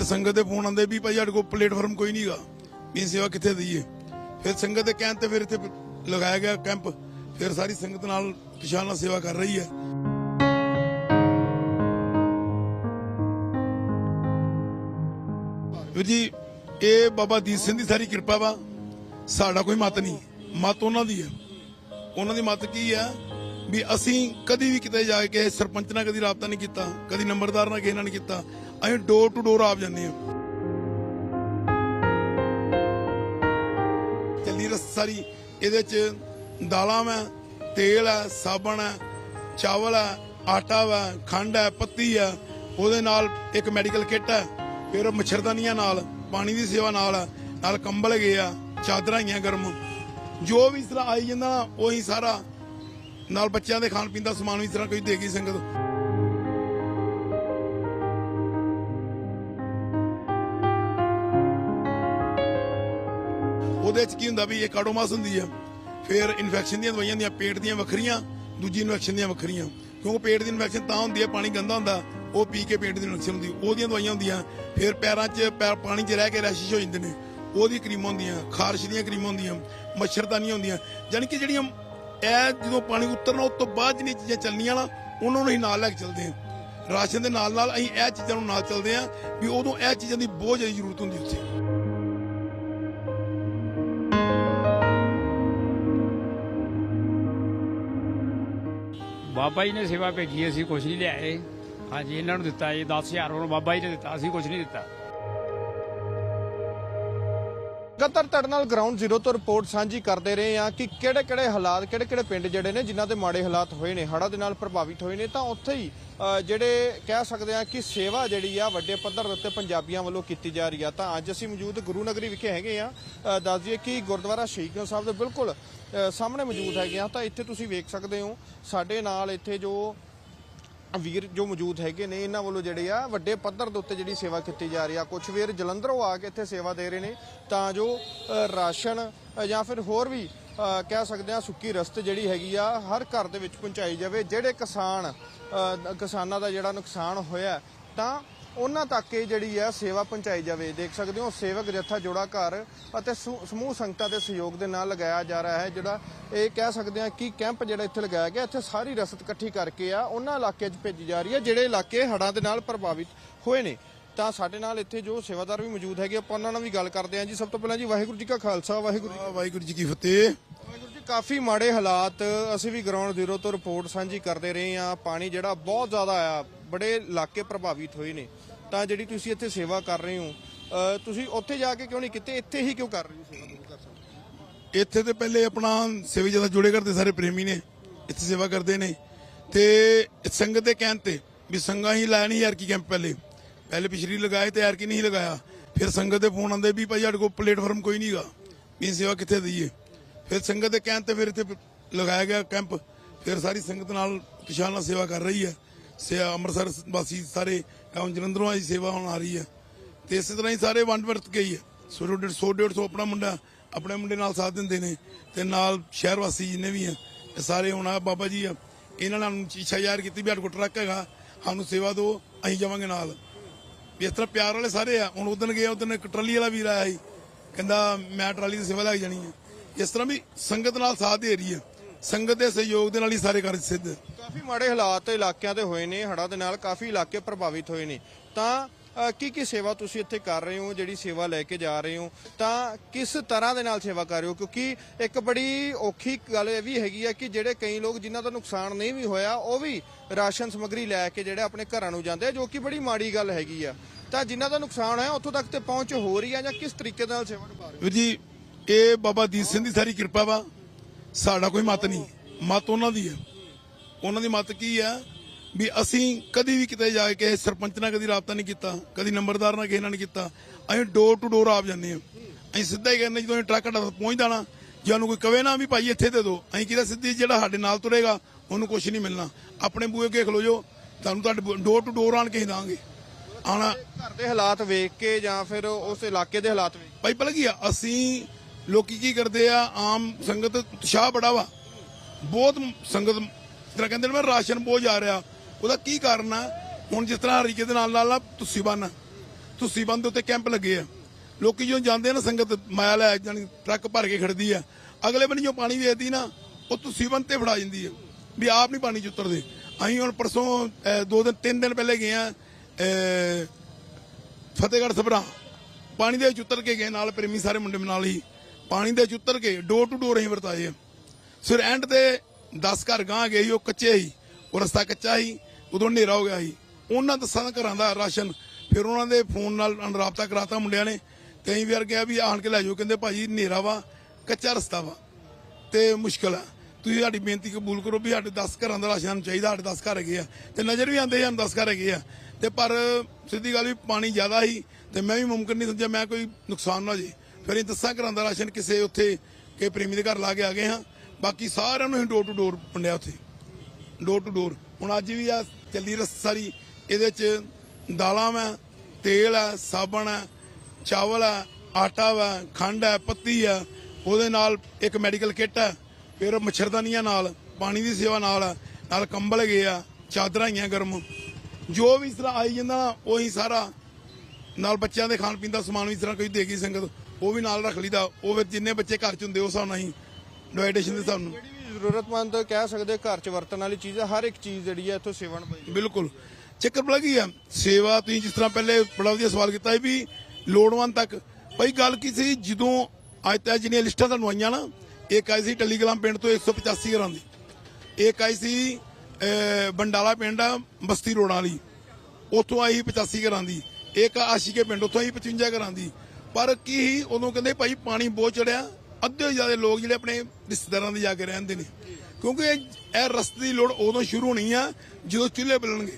ਫਿਰ ਸੰਗਤ ਦੇ ਫੋਨ ਆਉਂਦੇ ਵੀ ਭਾਈ ਸਾਡੇ ਕੋਲ ਪਲੇਟਫਾਰਮ ਕੋਈ ਨਹੀਂਗਾ ਵੀ ਸੇਵਾ ਕਿੱਥੇ ਦਈਏ? ਫਿਰ ਸੰਗਤ ਦੇ ਕਹਿਣ ਤੇ ਫਿਰ ਇੱਥੇ ਲਗਾਇਆ ਗਿਆ ਕੈਂਪ। ਫਿਰ ਸਾਰੀ ਸੰਗਤ ਨਾਲ ਪਿਛਾਂ ਨਾਲ ਸੇਵਾ ਕਰ ਰਹੀ ਹੈ। ਵੀਰ ਜੀ, ਇਹ ਬਾਬਾ ਦੀਪ ਸਿੰਘ ਦੀ ਸਾਰੀ ਕਿਰਪਾ ਵਾ। ਸਾਡਾ ਕੋਈ ਮਤ ਨਹੀਂ ਮਤ ਉਹਨਾਂ ਦੀ ਹੈ। ਉਹਨਾਂ ਦੀ ਮਤ ਕੀ ਹੈ? ਵੀ ਅਸੀਂ ਕਦੀ ਵੀ ਕਿਤੇ ਜਾ ਕੇ ਸਰਪੰਚ ਨਾਲ ਕਦੀ ਰਾਬਤਾ ਨਹੀਂ ਕੀਤਾ, ਕਦੀ ਨੰਬਰਦਾਰ ਨਾਲ ਕਿਸੇ ਨਾਲ ਨਹੀਂ ਕੀਤਾ। ਅਸੀਂ ਡੋਰ ਟੂ ਡੋਰ ਆਪ ਜਾਂਦੇ ਹਾਂ। ਚੱਲੀ ਰਸ ਇਹਦੇ ਚ ਦਾਲਾਂ ਵਾ ਤੇਲ ਹੈ ਸਾਬਣ ਹੈ ਚਾਵਲ ਹੈ ਆਟਾ ਵਾ ਖੰਡ ਹੈ ਪੱਤੀ ਹੈ। ਉਹਦੇ ਨਾਲ ਇੱਕ ਮੈਡੀਕਲ ਕਿੱਟ ਹੈ। ਫਿਰ ਮੱਛਰਦਾਨੀਆਂ ਨਾਲ ਪਾਣੀ ਦੀ ਸੇਵਾ ਨਾਲ ਨਾਲ ਕੰਬਲ ਹੈਗੇ ਆ ਚਾਦਰਾਂ ਹੈਗੀਆਂ ਗਰਮ। ਜੋ ਵੀ ਇਸ ਤਰ੍ਹਾਂ ਆਈ ਜਾਂਦਾ ਨਾ, ਉਹੀ ਸਾਰਾ ਨਾਲ ਬੱਚਿਆਂ ਦੇ ਖਾਣ ਪੀਣ ਦਾ ਸਮਾਨ ਵੀ ਇਸ ਤਰ੍ਹਾਂ ਕੋਈ ਦੇਗੀ ਸੰਗਤ। ਉਹਦੇ ਚ ਕੀ ਹੁੰਦਾ ਵੀ ਇਹ ਕਾਡੋਮਾਸ ਹੁੰਦੀ ਆ। ਫਿਰ ਇਨਫੈਕਸ਼ਨ ਦੀਆਂ ਦਵਾਈਆਂ ਦੀਆਂ, ਪੇਟ ਦੀਆਂ ਵੱਖਰੀਆਂ, ਦੂਜੀ ਇਨਫੈਕਸ਼ਨ ਦੀਆਂ ਵੱਖਰੀਆਂ। ਕਿਉਂਕਿ ਪੇਟ ਦੀ ਇਨਫੈਕਸ਼ਨ ਤਾਂ ਹੁੰਦੀ ਹੈ ਪਾਣੀ ਗੰਦਾ ਹੁੰਦਾ, ਉਹ ਪੀ ਕੇ ਪੇਟ ਦੀ ਇਨਫੈਕਸ਼ਨ ਹੁੰਦੀ ਉਹਦੀਆਂ ਦਵਾਈਆਂ ਹੁੰਦੀਆਂ, ਫਿਰ ਪੈਰਾਂ 'ਚ, ਪੈਰ ਪਾਣੀ 'ਚ ਰਹਿ ਕੇ ਰੈਸ਼ਿਸ਼ ਹੋ ਜਾਂਦੇ ਨੇ। ਉਹਦੀ ਕਰੀਮਾਂ ਹੁੰਦੀਆਂ, ਖਾਰਸ਼ ਦੀਆਂ ਕਰੀਮਾਂ ਹੁੰਦੀਆਂ, ਮੱਛਰਦਾਨੀਆਂ ਹੁੰਦੀਆਂ। ਯਾਨੀ ਕਿ ਜਿਹੜੀਆਂ ਇਹ ਜਦੋਂ ਪਾਣੀ ਉਤਰਨਾ, ਉਸ ਤੋਂ ਬਾਅਦ ਜਿਹੜੀਆਂ ਚੀਜ਼ਾਂ ਚੱਲਣੀਆਂ ਨਾ, ਉਹਨਾਂ ਨੂੰ ਹੀ ਨਾਲ ਲੈ ਕੇ ਚੱਲਦੇ ਹਾਂ। ਰਾਸ਼ਨ ਦੇ ਨਾਲ ਨਾਲ ਅਸੀਂ ਇਹ ਚੀਜ਼ਾਂ ਨੂੰ ਨਾਲ ਚੱਲਦੇ ਹਾਂ ਵੀ ਉਦੋਂ ਇਹ ਚੀਜ਼ਾਂ ਦੀ ਬਹੁਤ ਜ਼ਿਆਦਾ ਜ਼ਰੂਰਤ ਹੁੰਦੀ ਉੱਥੇ। ਬਾਬਾ ਜੀ ਨੇ ਸੇਵਾ ਭੇਜੀ, ਅਸੀਂ ਕੁਝ ਨਹੀਂ ਲਿਆਏ। ਹਾਂਜੀ, ਇਹਨਾਂ ਨੂੰ ਦਿੱਤਾ ਜੀ 10000 ਉਹਨੂੰ ਬਾਬਾ ਜੀ ਨੇ ਦਿੱਤਾ, ਅਸੀਂ ਕੁਝ ਨਹੀਂ ਦਿੱਤਾ। ਲਗਾਤਾਰ ਤੁਹਾਡੇ ਨਾਲ ਗਰਾਊਂਡ ਜ਼ੀਰੋ ਤੋਂ ਰਿਪੋਰਟ ਸਾਂਝੀ ਕਰਦੇ ਰਹੇ ਹਾਂ ਕਿ ਕਿਹੜੇ ਕਿਹੜੇ ਹਾਲਾਤ ਕਿਹੜੇ ਕਿਹੜੇ ਪਿੰਡ ਜਿਹੜੇ ਨੇ ਜਿਨ੍ਹਾਂ ਦੇ ਮਾੜੇ ਹਾਲਾਤ ਹੋਏ ਨੇ ਹੜ੍ਹਾਂ ਦੇ ਨਾਲ ਪ੍ਰਭਾਵਿਤ ਹੋਏ ਨੇ ਤਾਂ ਉੱਥੇ ਹੀ ਜਿਹੜੇ ਕਹਿ ਸਕਦੇ ਆ ਕਿ ਸੇਵਾ ਜਿਹੜੀ ਆ ਵੱਡੇ ਪੱਧਰ ਦੇ ਉੱਤੇ ਪੰਜਾਬੀਆਂ ਵੱਲੋਂ ਕੀਤੀ ਜਾ ਰਹੀ ਆ। ਤਾਂ ਅੱਜ ਅਸੀਂ ਮੌਜੂਦ ਗੁਰੂ ਨਗਰੀ ਵਿਖੇ ਹੈਗੇ ਆ ਅ, ਦੱਸ ਦਈਏ ਕਿ ਗੁਰਦੁਆਰਾ ਸ਼ਹੀਦਗੰਜ ਸਾਹਿਬ ਦੇ ਬਿਲਕੁਲ ਸਾਹਮਣੇ ਮੌਜੂਦ ਹੈਗੇ ਆ ਤਾਂ ਇੱਥੇ ਤੁਸੀਂ ਵੇਖ ਸਕਦੇ ਹੋ ਸਾਡੇ ਨਾਲ ਇੱਥੇ ਜੋ ਵੀਰ ਜੋ ਮੌਜੂਦ ਹੈਗੇ ਨੇ, ਇਹਨਾਂ ਵੱਲੋਂ ਜਿਹੜੇ ਆ ਵੱਡੇ ਪੱਧਰ ਦੇ ਉੱਤੇ ਜਿਹੜੀ ਸੇਵਾ ਕੀਤੀ ਜਾ ਰਹੀ ਆ। ਕੁਝ ਵੀਰ ਜਲੰਧਰੋਂ ਆ ਕੇ ਇੱਥੇ ਸੇਵਾ ਦੇ ਰਹੇ ਨੇ, ਤਾਂ ਜੋ ਰਾਸ਼ਨ ਜਾਂ ਫਿਰ ਹੋਰ ਵੀ ਕਹਿ ਸਕਦੇ ਆ ਸੁੱਕੀ ਰਸਤ ਜਿਹੜੀ ਹੈਗੀ ਆ, ਹਰ ਘਰ ਦੇ ਵਿੱਚ ਪਹੁੰਚਾਈ ਜਾਵੇ। ਜਿਹੜੇ ਕਿਸਾਨ ਕਿਸਾਨਾਂ ਦਾ ਜਿਹੜਾ ਨੁਕਸਾਨ ਹੋਇਆ, ਤਾਂ ਉਹਨਾਂ ਤੱਕ ਇਹ ਜਿਹੜੀ ਆ ਸੇਵਾ ਪਹੁੰਚਾਈ ਜਾਵੇ। ਦੇਖ ਸਕਦੇ ਹੋ ਸੇਵਕ ਜੱਥਾ ਜੋੜਾ ਘਰ ਅਤੇ ਸਮੂ- ਸਮੂਹ ਸੰਗਤਾਂ ਦੇ ਸਹਿਯੋਗ ਦੇ ਨਾਲ ਲਗਾਇਆ ਜਾ ਰਿਹਾ ਹੈ ਜਿਹੜਾ ਇਹ ਕਹਿ ਸਕਦੇ ਆ ਕਿ ਕੈਂਪ ਜਿਹੜਾ ਇੱਥੇ ਲਗਾਇਆ ਗਿਆ ਇੱਥੇ ਸਾਰੀ ਰਸਦ ਇਕੱਠੀ ਕਰਕੇ ਆ ਉਹਨਾਂ ਇਲਾਕਿਆਂ 'ਚ ਭੇਜੀ ਜਾ ਰਹੀ ਹੈ ਜਿਹੜੇ ਇਲਾਕੇ ਹੜ੍ਹਾਂ ਦੇ ਨਾਲ ਪ੍ਰਭਾਵਿਤ ਹੋਏ ਨੇ। ਤਾਂ ਸਾਡੇ ਨਾਲ ਇੱਥੇ ਜੋ ਸੇਵਾਦਾਰ ਵੀ ਮੌਜੂਦ ਹੈਗੇ ਆਪਾਂ ਉਹਨਾਂ ਨਾਲ ਵੀ ਗੱਲ ਕਰਦੇ ਹਾਂ। ਜੀ ਸਭ ਤੋਂ ਪਹਿਲਾਂ ਜੀ ਵਾਹਿਗੁਰੂ ਜੀ ਕਾ ਖਾਲਸਾ ਵਾਹਿਗੁਰੂ ਜੀ ਵਾਹ ਵਾਹਿਗੁਰੂ ਜੀ ਕੀ ਫਤਿਹ। ਵਾਹਿਗੁਰੂ ਜੀ ਕਾਫੀ ਮਾੜੇ ਹਾਲਾਤ ਅਸੀਂ ਵੀ ਗਰਾਊਂਡ ਜ਼ੀਰੋ ਤੋਂ ਰਿਪੋਰਟ ਸਾਂਝੀ ਕਰਦੇ ਰਹੇ ਆ ਪਾਣੀ ਜਿਹੜਾ ਬਹੁਤ ਜ਼ਿਆਦਾ ਆਇਆ। ਬੜੇ ਇਲਾਕੇ ਪ੍ਰਭਾਵਿਤ ਹੋਏ ਨੇ ਤਾਂ ਜਿਹੜੀ ਤੁਸੀਂ ਇੱਥੇ ਸੇਵਾ ਕਰ ਰਹੇ ਹੋ ਅ, ਤੁਸੀਂ ਉੱਥੇ ਜਾ ਕੇ ਕਿਉਂ ਨਹੀਂ ਕਿਤੇ? ਇੱਥੇ ਹੀ ਕਿਉਂ ਕਰ ਰਹੇ ਹੋ ਸੇਵਾ ਗੁਰੂ ਘਰ ਸਾਹਿਬ ਇੱਥੇ ਤੇ ਪਹਿਲੇ ਆਪਣਾ ਸੇਵਾ ਜ਼ਿਆਦਾ ਜੁੜੇ ਕਰਦੇ ਸਾਰੇ ਪ੍ਰੇਮੀ ਨੇ ਇੱਥੇ ਸੇਵਾ ਕਰਦੇ ਨੇ। ਤੇ ਸੰਗਤ ਦੇ ਕਹਿਣ ਤੇ ਵੀ ਸੰਗਾਂ ਹੀ ਲਾਇਆ ਨਹੀਂ ਯਾਰ ਕੀ ਕੈਂਪ ਪਹਿਲੇ ਪਹਿਲੇ ਪਿਛਲੀ ਲਗਾਏ ਤੇ ਯਾਰ ਕੀ ਨਹੀਂ ਲਗਾਇਆ। ਫਿਰ ਸੰਗਤ ਦੇ ਫੋਨ ਆਉਂਦੇ ਵੀ ਭਾਈ ਸਾਡੇ ਕੋਲ ਪਲੇਟਫਾਰਮ ਕੋਈ ਨਹੀਂਗਾ ਵੀ ਸੇਵਾ ਕਿੱਥੇ ਦਈਏ? ਫਿਰ ਸੰਗਤ ਦੇ ਕਹਿਣ ਤੇ ਫਿਰ ਇੱਥੇ ਲਗਾਇਆ ਗਿਆ ਕੈਂਪ ਫਿਰ ਸਾਰੀ ਸੰਗਤ ਨਾਲ ਪਿਛਾਂ ਨਾਲ ਸੇਵਾ ਕਰ ਰਹੀ ਹੈ। ਸੇ ਅੰਮ੍ਰਿਤਸਰ ਵਾਸੀ ਸਾਰੇ ਐਵੇਂ ਜਲੰਧਰੋਂ ਆਈ ਸੇਵਾ ਹੁਣ ਆ ਰਹੀ ਹੈ। ਤੇ ਇਸੇ ਤਰ੍ਹਾਂ ਹੀ ਸਾਰੇ ਵੰਡ ਵਰਤ ਕੇ ਹੀ ਹੈ। 100 100 150 ਆਪਣਾ ਮੁੰਡਾ, ਆਪਣੇ ਮੁੰਡੇ ਨਾਲ ਸਾਥ ਦਿੰਦੇ ਨੇ ਤੇ ਨਾਲ ਸ਼ਹਿਰ ਵਾਸੀ ਜਿੰਨੇ ਵੀ ਆ ਇਹ ਸਾਰੇ ਹੁਣ ਆ ਬਾਬਾ ਜੀ ਆ। ਇਹਨਾਂ ਨਾਲ ਇੱਛਾ ਯਾਰ ਕੀਤੀ ਵੀ ਸਾਡੇ ਕੋਲ ਟਰੱਕ ਹੈਗਾ, ਸਾਨੂੰ ਸੇਵਾ ਦਿਓ, ਅਸੀਂ ਜਾਵਾਂਗੇ ਨਾਲ। ਵੀ ਇਸ ਤਰ੍ਹਾਂ ਪਿਆਰ ਵਾਲੇ ਸਾਰੇ ਆ। ਹੁਣ ਉਦੋਂ ਗਏ, ਉਦੋਂ ਇੱਕ ਟਰਾਲੀ ਵਾਲਾ ਵੀਰ ਆਇਆ ਸੀ। ਕਹਿੰਦਾ, ਮੈਂ ਟਰਾਲੀ ਦੀ ਸੇਵਾ ਲੈ ਕੇ ਜਾਣੀ ਹੈ। ਇਸ ਤਰ੍ਹਾਂ ਵੀ ਸੰਗਤ ਨਾਲ ਸਾਥ ਦੇ ਰਹੀ ਹੈ। ਸੰਗਤ ਦੇ ਸਹਿਯੋਗ ਦੇ ਨਾਲ ਹੀ ਸਾਰੇ ਕਾਰਜ ਸਿੱਧ। ਕਾਫੀ ਮਾੜੇ ਹਾਲਾਤ ਇਲਾਕਿਆਂ ਦੇ ਹੋਏ ਨੇ ਹੜ੍ਹਾਂ ਦੇ ਨਾਲ ਕਾਫੀ ਇਲਾਕੇ ਪ੍ਰਭਾਵਿਤ ਹੋਏ ਨੇ। ਤਾਂ ਅ, ਕੀ ਕੀ ਸੇਵਾ ਤੁਸੀਂ ਇੱਥੇ ਕਰ ਰਹੇ ਹੋ ਜਿਹੜੀ ਸੇਵਾ ਲੈ ਕੇ ਜਾ ਰਹੇ ਹੋ? ਤਾਂ ਕਿਸ ਤਰ੍ਹਾਂ ਦੇ ਨਾਲ ਸੇਵਾ ਕਰ ਰਹੇ ਹੋ? ਕਿਉਂਕਿ ਇੱਕ ਬੜੀ ਔਖੀ ਗੱਲ ਇਹ ਵੀ ਹੈਗੀ ਆ ਕਿ ਜਿਹੜੇ ਕਈ ਲੋਕ ਜਿਨ੍ਹਾਂ ਦਾ ਨੁਕਸਾਨ ਨਹੀਂ ਵੀ ਹੋਇਆ ਉਹ ਵੀ ਰਾਸ਼ਨ ਸਮੱਗਰੀ ਲੈ ਕੇ ਜਿਹੜੇ ਆਪਣੇ ਘਰਾਂ ਨੂੰ ਜਾਂਦੇ ਆ ਜੋ ਕਿ ਬੜੀ ਮਾੜੀ ਗੱਲ ਹੈਗੀ ਆ। ਤਾਂ ਜਿਨ੍ਹਾਂ ਦਾ ਨੁਕਸਾਨ ਹੋਇਆ ਉੱਥੋਂ ਤੱਕ ਤੇ ਪਹੁੰਚ ਹੋ ਰਹੀ ਆ ਜਾਂ ਕਿਸ ਤਰੀਕੇ ਨਾਲ ਸੇਵਾ ਨਿਭਾ ਰਹੇ ਹੋ? ਵੀਰ ਜੀ ਇਹ ਬਾਬਾ ਦੀਪ ਸਿੰਘ ਦੀ ਸਾਰੀ ਕਿਰਪਾ ਵਾ। ਸਾਡਾ ਕੋਈ ਮਤ ਨਹੀਂ ਮਤ ਉਹਨਾਂ ਦੀ ਹੈ। ਉਹਨਾਂ ਦੀ ਮਤ ਕੀ ਹੈ ਵੀ ਅਸੀਂ ਕਦੀ ਵੀ ਕਿਤੇ ਜਾ ਕੇ ਸਰਪੰਚ ਨਾਲ ਕਦੀ ਰਾਬਤਾ ਨਹੀਂ ਕੀਤਾ ਕਦੀ ਨੰਬਰਦਾਰ ਨਾਲ ਕਿਸੇ ਨਾਲ ਨਹੀਂ ਕੀਤਾ। ਅਸੀਂ ਡੋਰ ਟੂ ਡੋਰ ਆਪ ਜਾਂਦੇ ਹਾਂ। ਅਸੀਂ ਸਿੱਧਾ ਹੀ ਕਹਿੰਦੇ ਜਦੋਂ ਟਰੱਕ ਸਾਡਾ ਪਹੁੰਚਦਾ ਨਾ ਜੇ ਉਹਨੂੰ ਕੋਈ ਕਵੇ ਨਾ ਵੀ ਭਾਈ ਇੱਥੇ ਦੇ ਦਿਓ ਅਸੀਂ ਕਿਹਾ ਸਿੱਧੀ ਜਿਹੜਾ ਸਾਡੇ ਨਾਲ ਤੁਰੇਗਾ ਉਹਨੂੰ ਕੁਝ ਨਹੀਂ ਮਿਲਣਾ। ਆਪਣੇ ਬੂਹੇ ਅੱਗੇ ਖਲੋ ਜਾਓ ਤੁਹਾਨੂੰ ਤੁਹਾਡੇ ਡੋਰ ਟੂ ਡੋਰ ਆਣ ਕੇ ਹੀ ਦਾਂਗੇ। ਆਣਾ ਘਰ ਦੇ ਹਾਲਾਤ ਵੇਖ ਕੇ ਜਾਂ ਫਿਰ ਉਸ ਇਲਾਕੇ ਦੇ ਹਾਲਾਤ ਵੇਖ ਕੇ? ਭਾਈ ਪਤਾ ਕੀ ਆ ਅਸੀਂ ਲੋਕੀ ਕੀ ਕਰਦੇ ਆ? ਆਮ ਸੰਗਤ ਉਤਸ਼ਾਹ ਬੜਾ ਵਾ। ਬਹੁਤ ਸੰਗਤ ਜਿਸ ਤਰ੍ਹਾਂ ਕਹਿੰਦੇ ਨੇ ਮੈਂ ਰਾਸ਼ਨ ਬਹੁਤ ਜਾ ਰਿਹਾ। ਉਹਦਾ ਕੀ ਕਾਰਨ ਆ? ਹੁਣ ਜਿਸ ਤਰ੍ਹਾਂ ਹਰੀਕੇ ਦੇ ਨਾਲ ਨਾਲ ਨਾ ਤੁਸੀਂ ਬਣ ਤੁਸੀਂ ਦੇ ਉੱਤੇ ਕੈਂਪ ਲੱਗੇ ਆ। ਲੋਕੀ ਜਦੋਂ ਜਾਂਦੇ ਆ ਨਾ ਸੰਗਤ ਮਾਇਆ ਲੈ ਜਾਣੀ ਟਰੱਕ ਭਰ ਕੇ ਖੜਦੀ ਆ। ਅਗਲੇ ਬੰਨੇ ਜੋ ਪਾਣੀ ਵੇਚਦੀ ਨਾ ਉਹ ਤੁਸੀਂ ਬੰਦ ਤੇ ਫੜਾ ਜਾਂਦੀ ਆ। ਵੀ ਆਪ ਨਹੀਂ ਪਾਣੀ ਚ ਉਤਰਦੇ। ਅਸੀਂ ਹੁਣ ਪਰਸੋਂ ਦੋ ਦਿਨ ਤਿੰਨ ਦਿਨ ਪਹਿਲੇ ਗਏ ਆ ਅਹ, ਫਤਿਹਗੜ੍ਹ ਸਭਰਾ। ਪਾਣੀ ਦੇ ਵਿੱਚ ਉਤਰ ਕੇ ਗਏ ਨਾਲ ਪ੍ਰੇਮੀ ਸਾਰੇ ਮੁੰਡੇ ਨਾਲ ਹੀ। ਪਾਣੀ ਦੇ ਵਿੱਚ ਉਤਰ ਕੇ ਡੋਰ ਟੂ ਡੋਰ ਅਸੀਂ ਵਰਤਾਏ ਆ। ਫਿਰ ਐਂਡ ਤੇ 10 ਘਰ ਗਾਂ ਗਏ ਸੀ, ਉਹ ਕੱਚੇ ਸੀ, ਉਹ ਰਸਤਾ ਕੱਚਾ ਸੀ, ਉਦੋਂ ਹਨੇਰਾ ਹੋ ਗਿਆ ਸੀ। ਉਹਨਾਂ ਦਸਾਂ ਦਾ ਘਰਾਂ ਦਾ ਰਾਸ਼ਨ। ਫਿਰ ਉਹਨਾਂ ਦੇ ਫੋਨ ਨਾਲ ਰਾਬਤਾ ਕਰਾਤਾ ਮੁੰਡਿਆਂ ਨੇ। ਕਈ ਵਾਰ ਕਿਹਾ ਵੀ ਆਣ ਕੇ ਲੈ ਜਾਓ, ਕਹਿੰਦੇ ਭਾਜੀ ਹਨੇਰਾ ਵਾ, ਕੱਚਾ ਰਸਤਾ ਵਾ। ਤੇ ਮੁਸ਼ਕਲ ਆ। ਤੁਸੀਂ ਸਾਡੀ ਬੇਨਤੀ ਕਬੂਲ ਕਰੋ ਵੀ ਸਾਡੇ 10 ਘਰਾਂ ਦਾ ਰਾਸ਼ਨ ਚਾਹੀਦਾ, ਸਾਡੇ 10 ਘਰ ਹੈਗੇ ਆ। ਤੇ ਨਜ਼ਰ ਵੀ ਆਉਂਦੇ ਹਨ 10 ਘਰ ਹੈਗੇ ਆ। ਤੇ ਪਰ ਸਿੱਧੀ ਗੱਲ ਵੀ ਪਾਣੀ ਜ਼ਿਆਦਾ ਸੀ, ਤੇ ਮੈਂ ਵੀ ਮੁਮਕਿਨ ਨਹੀਂ ਸਮਝਿਆ, ਮੈਂ ਕੋਈ ਨੁਕਸਾਨ ਨਾ ਹੋ ਜੇ। ਫਿਰ ਅਸੀਂ ਦੱਸਾਂ ਘਰਾਂ ਦਾ ਰਾਸ਼ਨ ਕਿਸੇ ਉੱਥੇ ਕਿ ਪ੍ਰੇਮੀ ਦੇ ਘਰ ਲਾ ਕੇ ਆ ਗਏ ਹਾਂ। ਬਾਕੀ ਸਾਰਿਆਂ ਨੂੰ ਅਸੀਂ ਡੋਰ ਟੂ ਡੋਰ ਵੰਡਿਆ ਉੱਥੇ। ਡੋਰ ਟੂ ਡੋਰ ਹੁਣ ਅੱਜ ਵੀ ਆ ਚੱਲੀ ਰਸ ਸਾਰੀ ਇਹਦੇ ਚ ਦਾਲਾਂ ਵਾ ਤੇਲ ਆ ਸਾਬਣ ਆ ਚਾਵਲ ਆ ਆਟਾ ਵਾ ਖੰਡ ਆ ਪੱਤੀ ਆ। ਉਹਦੇ ਨਾਲ ਇੱਕ ਮੈਡੀਕਲ ਕਿੱਟ ਆ। ਫਿਰ ਮੱਛਰਦਾਨੀਆਂ ਨਾਲ ਪਾਣੀ ਦੀ ਸੇਵਾ ਨਾਲ ਨਾਲ ਕੰਬਲ ਗਏ ਆ ਚਾਦਰਾਂ ਹੈਗੀਆਂ ਗਰਮ। ਜੋ ਵੀ ਇਸ ਤਰ੍ਹਾਂ ਆਈ ਜਾਂਦਾ ਨਾ, ਉਹੀ ਸਾਰਾ ਨਾਲ ਬੱਚਿਆਂ ਦੇ ਖਾਣ ਪੀਣ ਦਾ ਸਮਾਨ ਵੀ ਇਸ ਤਰ੍ਹਾਂ ਕੋਈ ਦੇਗੀ ਸੰਗਤ ਉਹ ਵੀ ਨਾਲ ਰੱਖ ਲਈਦਾ। ਉਹ ਫਿਰ ਜਿੰਨੇ ਬੱਚੇ ਘਰ ਚ ਹੁੰਦੇ ਉਸ ਹਿਸਾਬ ਨਾਲ ਹੀ ਦੇ ਹਿਸਾਬ ਨਾਲ। ਜਿਹੜੀ ਵੀ ਜ਼ਰੂਰਤਮੰਦ ਕਹਿ ਸਕਦੇ ਘਰ 'ਚ ਵਰਤਣ ਵਾਲੀ ਚੀਜ਼ ਹੈ ਹਰ ਇੱਕ ਚੀਜ਼ ਜਿਹੜੀ ਹੈ ਇੱਥੋਂ ਸੇਵਨ ਪਈ ਬਿਲਕੁਲ। ਚੱਕਰ ਪਤਾ ਕੀ ਆ ਸੇਵਾ ਤੁਸੀਂ ਜਿਸ ਤਰ੍ਹਾਂ ਪਹਿਲੇ ਬੜਾ ਵਧੀਆ ਸਵਾਲ ਕੀਤਾ ਵੀ ਲੋੜਵੰਦ ਤੱਕ। ਭਾਈ ਗੱਲ ਕੀ ਸੀ ਜਦੋਂ ਅੱਜ ਤੱਕ ਜਿਹੜੀਆਂ ਲਿਸਟਾਂ ਤੁਹਾਨੂੰ ਆਈਆਂ ਨਾ ਇੱਕ ਆਈ ਸੀ ਟੱਲੀਗਲਾਮ ਪਿੰਡ ਤੋਂ 185 ਘਰਾਂ ਦੀ। ਇੱਕ ਆਈ ਸੀ ਬੰਡਾਲਾ ਪਿੰਡ ਬਸਤੀ ਰੋਡਾਂ ਵਾਲੀ। ਉੱਥੋਂ ਆਈ ਸੀ 85 ਘਰਾਂ ਦੀ। ਇੱਕ ਆਸ਼ੀਕੇ ਪਿੰਡ ਉੱਥੋਂ ਆਈ 55 ਘਰਾਂ ਦੀ। ਪਰ ਕੀ ਸੀ ਉਦੋਂ ਕਹਿੰਦੇ ਭਾਈ ਪਾਣੀ ਬਹੁਤ ਚੜਿਆ ਅੱਧੇ ਜ਼ਿਆਦਾ ਲੋਕ ਜਿਹੜੇ ਆਪਣੇ ਰਿਸ਼ਤੇਦਾਰਾਂ ਦੇ ਜਾ ਕੇ ਰਹਿੰਦੇ ਨੇ। ਕਿਉਂਕਿ ਇਹ ਰਸਤੇ ਦੀ ਲੋੜ ਉਦੋਂ ਸ਼ੁਰੂ ਹੋਣੀ ਆ ਜਦੋਂ ਚੁੱਲ੍ਹੇ ਬਲਣਗੇ।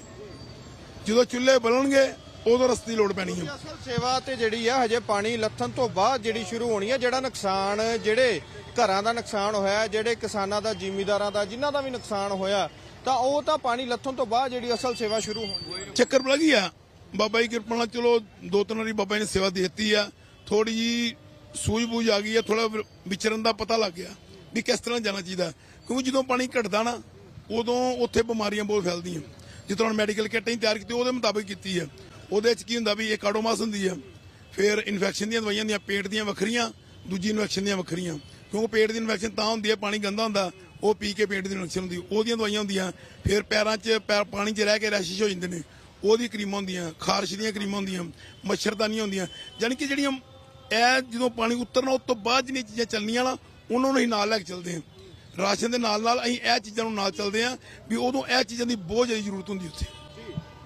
ਜਦੋਂ ਚੁੱਲ੍ਹੇ ਬਲਣਗੇ ਉਦੋਂ ਰਸਤੇ ਦੀ ਲੋੜ ਪੈਣੀ ਆ। ਅਸਲ ਸੇਵਾ ਤੇ ਜਿਹੜੀ ਆ ਹਜੇ ਪਾਣੀ ਲੱਥਣ ਤੋਂ ਬਾਅਦ ਜਿਹੜੀ ਸ਼ੁਰੂ ਹੋਣੀ ਹੈ ਜਿਹੜਾ ਨੁਕਸਾਨ ਜਿਹੜੇ ਘਰਾਂ ਦਾ ਨੁਕਸਾਨ ਹੋਇਆ ਜਿਹੜੇ ਕਿਸਾਨਾਂ ਦਾ ਜ਼ਿਮੀਦਾਰਾਂ ਦਾ ਜਿਨ੍ਹਾਂ ਦਾ ਵੀ ਨੁਕਸਾਨ ਹੋਇਆ ਤਾਂ ਉਹ ਤਾਂ ਪਾਣੀ ਲੱਥਣ ਤੋਂ ਬਾਅਦ ਜਿਹੜੀ ਅਸਲ ਸੇਵਾ ਸ਼ੁਰੂ ਹੋਣੀ ਹੈ ਚੱਕਰ ਕੀ ਆ ਬਾਬਾ ਜੀ ਕਿਰਪਾ ਨਾਲ ਚਲੋ ਦੋ ਤਿੰਨ ਵਾਰੀ ਬਾਬਾ ਜੀ ਨੇ ਸੇਵਾ ਦੇ ਦਿੱਤੀ ਆ। ਥੋੜੀ ਜੀ ਸੂਝ-ਬੂਝ ਆ ਗਈ ਹੈ ਥੋੜਾ ਵਿਚਰਨ ਦਾ ਪਤਾ ਲੱਗ ਗਿਆ ਵੀ ਕਿਸ ਤਰ੍ਹਾਂ ਜਾਣਾ ਚਾਹੀਦਾ ਕਿਉਂਕਿ ਜਦੋਂ ਪਾਣੀ ਘਟਦਾ ਨਾ, ਉਦੋਂ ਉੱਥੇ ਬਿਮਾਰੀਆਂ ਬਹੁਤ ਫੈਲਦੀਆਂ। ਜਿੱਦਾਂ ਹੁਣ ਮੈਡੀਕਲ ਕਿੱਟ ਨਹੀਂ ਤਿਆਰ ਕੀਤੀ, ਉਹਦੇ ਮੁਤਾਬਿਕ ਕੀਤੀ ਹੈ। ਉਹਦੇ ਵਿੱਚ ਕੀ ਹੁੰਦਾ ਵੀ ਇਹ ਕਾਡੋਮਾਸ ਹੁੰਦੀ ਹੈ, ਫਿਰ ਇਨਫੈਕਸ਼ਨ ਦੀਆਂ ਦਵਾਈਆਂ ਦੀਆਂ ਪੇਟ ਦੀਆਂ ਵੱਖਰੀਆਂ, ਦੂਜੀ ਇਨਫੈਕਸ਼ਨ ਦੀਆਂ ਵੱਖਰੀਆਂ। ਕਿਉਂਕਿ ਪੇਟ ਦੀ ਇਨਫੈਕਸ਼ਨ ਤਾਂ ਹੁੰਦੀ ਹੈ, ਪਾਣੀ ਗੰਦਾ ਹੁੰਦਾ, ਉਹ ਪੀ ਕੇ ਪੇਟ ਦੀ ਇਨਫੈਕਸ਼ਨ ਹੁੰਦੀ ਉਹਦੀਆਂ ਦਵਾਈਆਂ ਹੁੰਦੀਆਂ, ਫਿਰ ਪੈਰਾਂ 'ਚ ਪੈਰ ਪਾਣੀ 'ਚ ਰਹਿ ਕੇ ਰੈਸ਼ਿਸ਼ ਹੋ ਜਾਂਦੇ ਨੇ। ਉਹਦੀ ਕਰੀਮਾਂ ਹੁੰਦੀਆਂ, ਖਾਰਸ਼ ਦੀਆਂ ਕਰੀਮਾਂ ਹੁੰਦੀਆਂ, ਮੱਛਰਦਾਨੀਆਂ ਹੁੰਦੀਆਂ। ਯਾਨੀ ਕਿ ਜਿਹੜੀਆਂ ਇਹ ਜਦੋਂ ਪਾਣੀ ਉਤਰਨਾ ਉਸ ਤੋਂ ਬਾਅਦ ਜਿਹੜੀਆਂ ਚੀਜ਼ਾਂ ਚੱਲਣੀਆਂ ਨਾ ਉਹਨਾਂ ਨੂੰ ਅਸੀਂ ਨਾਲ ਲੈ ਕੇ ਚੱਲਦੇ ਹਾਂ। ਰਾਸ਼ਨ ਦੇ ਨਾਲ ਨਾਲ ਅਸੀਂ ਇਹ ਚੀਜ਼ਾਂ ਨੂੰ ਨਾਲ ਚੱਲਦੇ ਹਾਂ ਵੀ ਉਦੋਂ ਇਹ ਚੀਜ਼ਾਂ ਦੀ ਬਹੁਤ ਜ਼ਿਆਦਾ ਜ਼ਰੂਰਤ ਹੁੰਦੀ ਉੱਥੇ।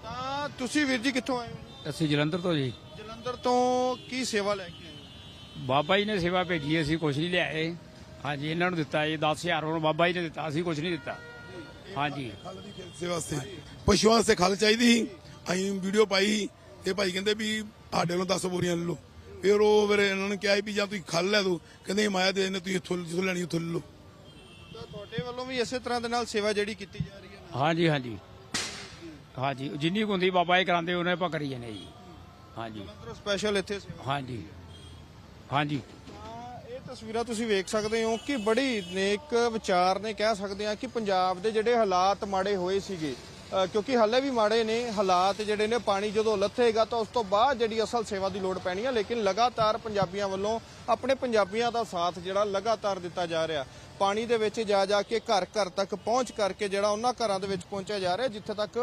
ਤਾਂ ਤੁਸੀਂ ਵੀਰ ਜੀ ਕਿੱਥੋਂ ਆਏ ਹੋ? ਅਸੀਂ ਜਲੰਧਰ ਤੋਂ ਜੀ। ਜਲੰਧਰ ਤੋਂ ਕੀ ਸੇਵਾ ਲੈ ਕੇ ਆਏ ਹੋ? ਬਾਬਾ ਜੀ ਨੇ ਸੇਵਾ ਭੇਜੀ ਅਸੀਂ ਕੁਝ ਨਹੀਂ ਲਿਆਏ। ਹਾਂਜੀ ਇਹਨਾਂ ਨੂੰ ਦਿੱਤਾ ਜੀ 10000 ਉਹਨੂੰ ਬਾਬਾ ਜੀ ਨੇ ਦਿੱਤਾ ਅਸੀਂ ਕੁਝ ਨਹੀਂ ਦਿੱਤਾ। ਹਾਂਜੀ। ਖਲ ਦੀ ਖੇਤੀ ਵਾਸਤੇ। ਪਸ਼ੂਆਂ ਵਾਸਤੇ ਖਲ ਚਾਹੀਦੀ ਸੀ। ਅਸੀਂ ਵੀਡੀਓ ਪਾਈ ਸੀ ਤੇ ਭਾਈ ਕਹਿੰਦੇ ਵੀ ਸਾਡੇ ਵੱਲੋਂ 10 ਬੋਰੀਆਂ ਲੈ ਲਓ। ਫਿਰ ਉਹ ਫਿਰ ਇਹਨਾਂ ਨੇ ਕਿਹਾ ਵੀ ਜਾਂ ਤੁਸੀਂ ਖਲ ਲੈ ਦਿਓ ਕਹਿੰਦੇ ਮਾਇਆ ਦੇ ਨੇ ਤੁਸੀਂ ਇੱਥੋਂ ਜਿੱਥੋਂ ਲੈਣੀ ਉੱਥੋਂ ਲੈ ਲਓ। ਤਾਂ ਤੁਹਾਡੇ ਵੱਲੋਂ ਵੀ ਇਸੇ ਤਰ੍ਹਾਂ ਦੇ ਨਾਲ ਸੇਵਾ ਜਿਹੜੀ ਕੀਤੀ ਜਾ ਰਹੀ ਹੈ ਹਾਂਜੀ ਹਾਂਜੀ। ਹਾਂਜੀ ਜਿੰਨੀ ਕੁ ਹੁੰਦੀ ਬਾਬਾ ਜੀ ਕਰਾਉਂਦੇ ਉਹਨੇ ਆਪਾਂ ਕਰੀ ਜਾਂਦੇ ਜੀ। ਹਾਂਜੀ। ਸਪੈਸ਼ਲ ਇੱਥੇ ਸੇਵਾ ਹਾਂਜੀ। ਹਾਂਜੀ। ਇਹ ਤਸਵੀਰਾਂ ਤੁਸੀਂ ਵੇਖ ਸਕਦੇ ਹੋ ਕਿ ਬੜੀ ਨੇਕ ਵਿਚਾਰ ਨੇ ਕਹਿ ਸਕਦੇ ਆ ਕਿ ਪੰਜਾਬ ਦੇ ਜਿਹੜੇ ਹਾਲਾਤ ਮਾੜੇ ਹੋਏ ਸੀਗੇ। ਕਿਉਂਕਿ ਹਾਲੇ ਵੀ ਮਾੜੇ ਨੇ ਹਾਲਾਤ ਜਿਹੜੇ ਨੇ, ਪਾਣੀ ਜਦੋਂ ਲੱਥੇਗਾ ਤਾਂ ਉਸ ਤੋਂ ਬਾਅਦ ਜਿਹੜੀ ਅਸਲ ਸੇਵਾ ਦੀ ਲੋੜ ਪੈਣੀ ਹੈ ਲੇਕਿਨ ਲਗਾਤਾਰ ਪੰਜਾਬੀਆਂ ਵੱਲੋਂ ਆਪਣੇ ਪੰਜਾਬੀਆਂ ਦਾ ਸਾਥ ਜਿਹੜਾ ਲਗਾਤਾਰ ਦਿੱਤਾ ਜਾ ਰਿਹਾ। ਪਾਣੀ ਦੇ ਵਿੱਚ ਜਾ ਜਾ ਕੇ ਘਰ ਘਰ ਤੱਕ ਪਹੁੰਚ ਕਰਕੇ ਜਿਹੜਾ ਉਹਨਾਂ ਘਰਾਂ ਦੇ ਵਿੱਚ ਪਹੁੰਚਿਆ ਜਾ ਰਿਹਾ, ਜਿੱਥੇ ਤੱਕ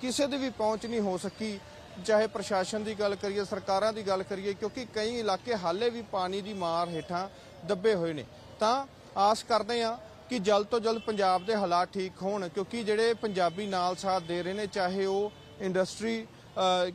ਕਿਸੇ ਦੀ ਵੀ ਪਹੁੰਚ ਨਹੀਂ ਹੋ ਸਕੀ। ਚਾਹੇ ਪ੍ਰਸ਼ਾਸਨ ਦੀ ਗੱਲ ਕਰੀਏ, ਸਰਕਾਰਾਂ ਦੀ ਗੱਲ ਕਰੀਏ, ਕਿਉਂਕਿ ਕਈ ਇਲਾਕੇ ਹਾਲੇ ਵੀ ਪਾਣੀ ਦੀ ਮਾਰ ਹੇਠਾਂ ਦੱਬੇ ਹੋਏ ਨੇ। ਤਾਂ ਆਸ ਕਰਦੇ ਆ ਕਿ ਜਲਦ ਤੋਂ ਜਲਦ ਪੰਜਾਬ ਦੇ ਹਾਲਾਤ ਠੀਕ ਹੋਣ ਕਿਉਂਕਿ ਜਿਹੜੇ ਪੰਜਾਬੀ ਨਾਲ ਸਾਥ ਦੇ ਰਹੇ ਨੇ ਚਾਹੇ ਉਹ ਇੰਡਸਟਰੀ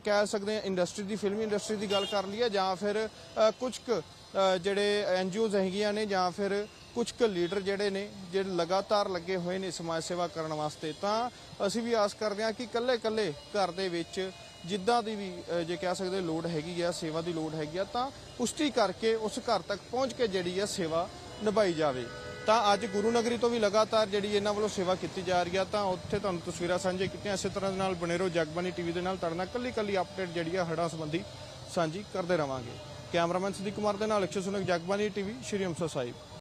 ਕਹਿ ਸਕਦੇ ਆ ਇੰਡਸਟਰੀ ਦੀ ਫਿਲਮੀ ਇੰਡਸਟਰੀ ਦੀ ਗੱਲ ਕਰ ਲਈਏ ਜਾਂ ਫਿਰ ਅਹ, ਕੁਝ ਕੁ ਅਹ, ਜਿਹੜੇ ਐਨਜੀਓਜ਼ ਹੈਗੀਆਂ ਨੇ ਜਾਂ ਫਿਰ ਕੁਝ ਕੁ ਲੀਡਰ ਜਿਹੜੇ ਨੇ ਜਿਹੜੇ ਲਗਾਤਾਰ ਲੱਗੇ ਹੋਏ ਨੇ ਸਮਾਜ ਸੇਵਾ ਕਰਨ ਵਾਸਤੇ ਤਾਂ ਅਸੀਂ ਵੀ ਆਸ ਕਰਦੇ ਹਾਂ ਕਿ ਕੱਲੇ-ਕੱਲੇ ਘਰ ਦੇ ਵਿੱਚ ਜਿੱਦਾਂ ਦੀ ਵੀ ਜੇ ਕਹਿ ਸਕਦੇ ਲੋੜ ਹੈਗੀ ਆ ਸੇਵਾ ਦੀ ਲੋੜ ਹੈਗੀ ਆ ਤਾਂ ਪੁਸ਼ਟੀ ਕਰਕੇ ਉਸ ਘਰ ਤੱਕ ਪਹੁੰਚ ਕੇ ਜਿਹੜੀ ਆ ਸੇਵਾ ਨਿਭਾਈ ਜਾਵੇ। ਤਾਂ ਅੱਜ ਗੁਰੂ ਨਗਰੀ ਤੋਂ ਵੀ ਲਗਾਤਾਰ ਜਿਹੜੀ ਇਹਨਾਂ ਵੱਲੋਂ ਸੇਵਾ ਕੀਤੀ ਜਾ ਰਹੀ ਆ, ਤਾਂ ਉੱਥੇ ਤੁਹਾਨੂੰ ਤਸਵੀਰਾਂ ਸਾਂਝੇ ਕੀਤੀਆਂ। ਇਸੇ ਤਰ੍ਹਾਂ ਦੇ ਨਾਲ ਬਣੇ ਰਹੋ ਜਗਬਾਨੀ ਟੀਵੀ ਦੇ ਨਾਲ ਤੁਹਾਡੇ ਨਾਲ ਕੱਲੀ ਕੱਲੀ ਅਪਡੇਟ ਜਿਹੜੀ ਆ ਹੜ੍ਹਾਂ ਸੰਬੰਧੀ ਸਾਂਝੀ ਕਰਦੇ ਰਵਾਂਗੇ। ਕੈਮਰਾਮੈਨ ਸਦੀਕ ਕੁਮਾਰ ਦੇ ਨਾਲ ਅਕਸ਼ੇ ਸੁਨਕ ਜਗਬਾਨੀ ਟੀਵੀ, ਸ਼੍ਰੀ ਅੰਮ੍ਰਿਤਸਰ ਸਾਹਿਬ।